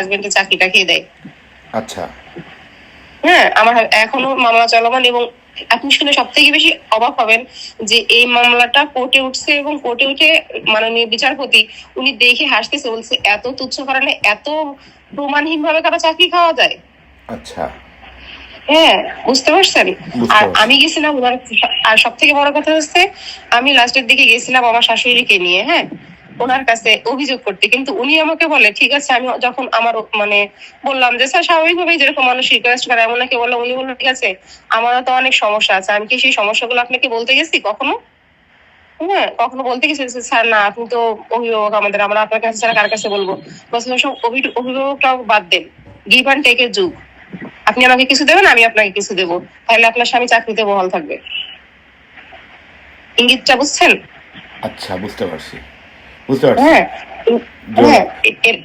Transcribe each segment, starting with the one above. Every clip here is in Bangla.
হাজবেন্ডের চাকরিটা খেয়ে দেয়। আচ্ছা। হ্যাঁ আমার এখনও মামলা চলমান এবং আপনি শুনে সব থেকে বেশি অবাক হবেন যে এই মামলাটা কোর্টে উঠছে এবং কোর্টে উঠে মাননীয় বিচারপতি উনি দেখে হাসতেছে বলছে এত তুচ্ছ কারণে এত প্রমাণহীন ভাবে কারও চাকরি খাওয়া যায়? আচ্ছা। হ্যাঁ বুঝতে পারছেন? আর আমি গেছিলাম আর সব থেকে বড় কথা হচ্ছে আমি লাস্টের দিকে গেছিলাম আমার শাশুড়িকে নিয়ে হ্যাঁ? ওনার কাছে অভিযোগ করতে। কিন্তু উনি আমাকে বলে, ঠিক আছে, আমি যখন আমার মানে বললাম যে, স্যার, স্বাভাবিকভাবেই যেরকম মানুষ রিকোয়েস্ট করে, এমন নাকি? বললাম উনি বলল, ঠিক আছে, আমারও তো অনেক সমস্যা আছে। আমি কি সেই সমস্যাগুলো আপনাকে বলতে গেছি কখনো? হ্যাঁ কখনো বলতে গেছি স্যার, না, আপনি তো অভিভাবক আমাদের, আমরা আপনার কাছে ছাড়া কার কাছে বলব? বলছিল সব অভি- অভিভাবকটাও বাদ দেন। গিভ অ্যান্ড টেকের যুগ। আপনি আমাকে কিছু দেবেন, আমি আপনাকে কিছু দেবো। তাহলে আপনার স্বামী চাকরিতে বহাল থাকবে। ইঙ্গিতটা বুঝছেন? আচ্ছা বুঝতে পারছি। বুঝতে পারছি। হ্যাঁ হ্যাঁ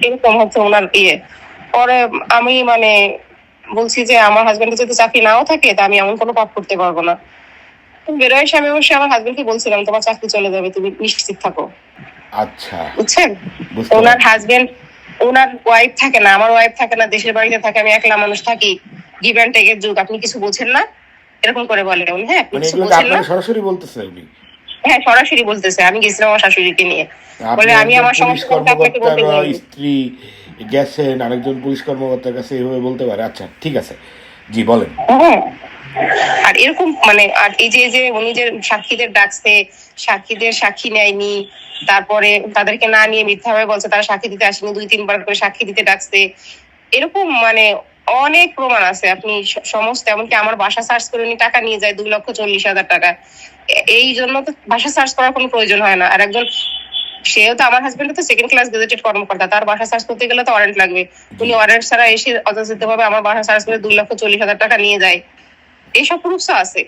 এরকম হচ্ছে ওনার ইয়ে। পরে আমি মানে বলছি যে আমার হাজবেন্ডের যদি চাকরি নাও থাকে তা আমি এমন কোনো পাপ করতে পারব না। বেরোয় আমি অবশ্যই আমার হাজবেন্ডকে বলছিলাম তোমার চাকরি চলে যাবে তুমি নিশ্চিত থাকো। আচ্ছা। বুঝছেন? ওনার হাজবেন্ড ওনার ওয়াইফ থাকে না আমার ওয়াইফ থাকে না দেশের বাড়িতে থাকে আমি একলা মানুষ থাকি গিভ অ্যান্ড টেকের যুগ আপনি কিছু বোঝেন না? এরকম করে বলে উনি হ্যাঁ মানে সরাসরি বলতেছে উনি? হ্যাঁ সরাসরি বলতেছে আমি গেছিলাম আমার শাশুড়িকে নিয়ে। বলে আমি আমার পুলিশ আপনাকে বলতে স্ত্রী গেছেন আরেকজন পুলিশ কর্মকর্তার কাছে এভাবে বলতে পারে। আচ্ছা ঠিক আছে। জি বলেন। হ্যাঁ। আর এরকম মানে আর এই যে যে উনি যে সাক্ষীদের ডাকছে সাক্ষীদের সাক্ষী নেয়নি তারপরে তাদেরকে না নিয়ে মিথ্যাভাবে বলছে তারা সাক্ষী দিতে আসেনি দুই তিনবার করে সাক্ষী দিতে ডাকছে। এরকম মানে অনেক প্রমাণ আছে। আপনি সমস্ত, এমনকি আমার বাসা সার্চ করে উনি টাকা নিয়ে যায় দুই লক্ষ চল্লিশ হাজার টাকা। এই জন্য তো বাসা সার্চ করার কোনো প্রয়োজন হয় না। আর একজন, সেও তো আমার হাজবেন্ড তো সেকেন্ড ক্লাস গেজেটেড কর্মকর্তা। তার বাসা সার্চ করতে গেলে তো ওয়ারেন্ট লাগবে। উনি ওয়ারেন্ট ছাড়া এসে অযাচিত ভাবে আমার বাসা সার্চ করে দুই লক্ষ চল্লিশ হাজার টাকা নিয়ে যায়। এইসব প্রুফস আছে।